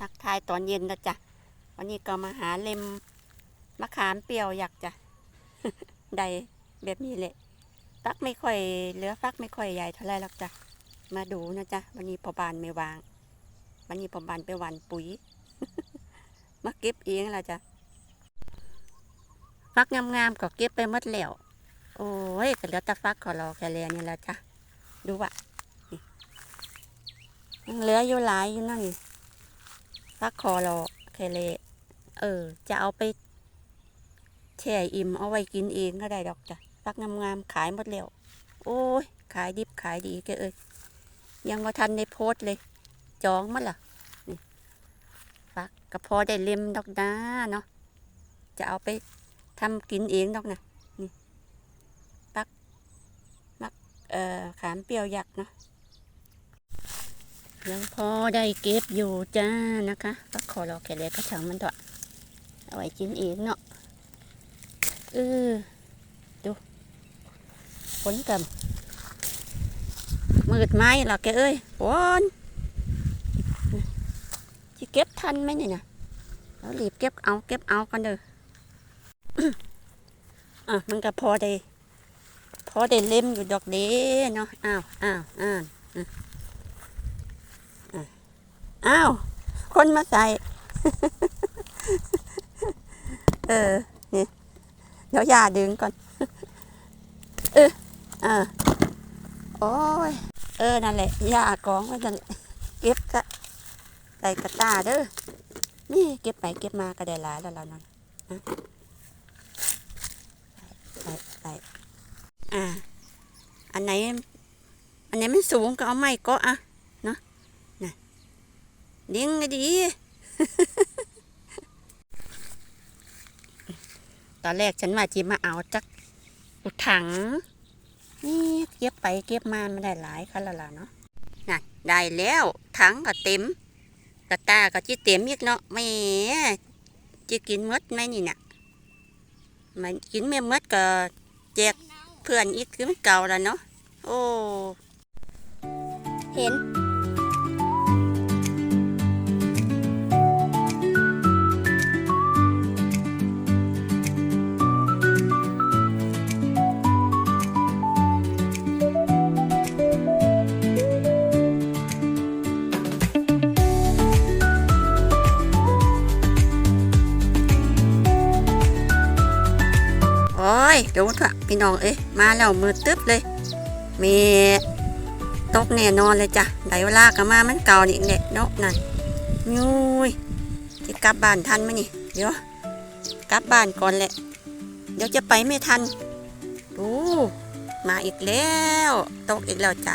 ทักทายตอนเย็นนะจ๊ะ วันนี้ก็มาหาเล็มมะขามเปรี้ยวอยากจะได้แบบนี้แหละฟักไม่ค่อยเหลือฟักไม่ค่อยใหญ่เท่าไรหรอกจ้ะ มาดูนะจ๊ะ วันนี้พอบานไม่วาง วันนี้พอบานไปหวันปุ๋ย มาเก็บเองละจ้ะ ฟักงามๆก็เก็บไปหมดแล้ว โอ้ยก็เหลือแต่ฟักขอรอแค่แลนี่แหละจ้ะ ดูว่ะเหลืออยู่หลายอยู่นั่น ฟักคอรอแค่เลเออ จะเอาไปแช่อิ่มเอาไว้กินเองก็ได้ดอกจ้ะฟักงามๆขายหมดแล้ว โอ้ย ขายดิบขายดีแกเอ้ยยังมาทันในโพสเลย จองมั้ล่ะนี่ฟักก็พอได้เล็มดอกนะเนาะจะเอาไปทำกินเองดอกนะนี่ฟักมักเอ่อขามเปรี้ยวยักษ์เนาะ ยังพอได้เก็บอยู่จ้านะคะฟักขอรอแค่เล็กก็ช่างมันเถอะเอาไว้กินเองเนาะเออดูฝนกับมืดไม้หรอแกเอ้ยฝนจะเก็บทันไหมเนี่ยนะเรารีบเก็บเอาเก็บเอากันเด้ออะมันก็พอได้พอได้เล่มอยู่ดอกเด้เนาะอ้าวอ้าวอ้าวอะอะ อ้าว คนมาใส่ เออ นี่ เดี๋ยวยาดึงก่อน เอออ่าโอ้ย เออ นั่นแหละยากองไว้นั่นแหละเก็บซะใส่กระตาเด้อ นี่เก็บไปเก็บมาก็ได้หลายแล้วเรานั่นอะใส่ใส่อ่า อันไหน อันไหนมันสูงก็เอาไม้ก็อะ เลี้ยงให้ดี ตอนแรกฉันว่าจีมาเอาจักอุถัง นี่เก็บไปเก็บมาไมันได้หลายคันละล่ะเนาะน่ะได้แล้วถังก็เต็มกระตาก็จิเต็มอีกเนาะไม่จะกินมดไหมนี่น่ะมันกินไม่มดก็แจกเพื่อนอีกคือมันเก่าแล้วเนาะโอ้ เห็น อ้ยเดี๋ยวเถอะพี่น้องเอ้ยมาแล้วมือตึ๊บเลยมีตกแน่นอนเลยจ้ะไดเวลาก็มามันเก่านี่เด็กเนาะนั่นยุ้ยจะกลับบ้านทันไหมนี่ เดี๋ยวกลับบ้านก่อนแหละ เดี๋ยวจะไปไม่ทันดูมาอีกแล้ว ตกอีกแล้วจ้ะ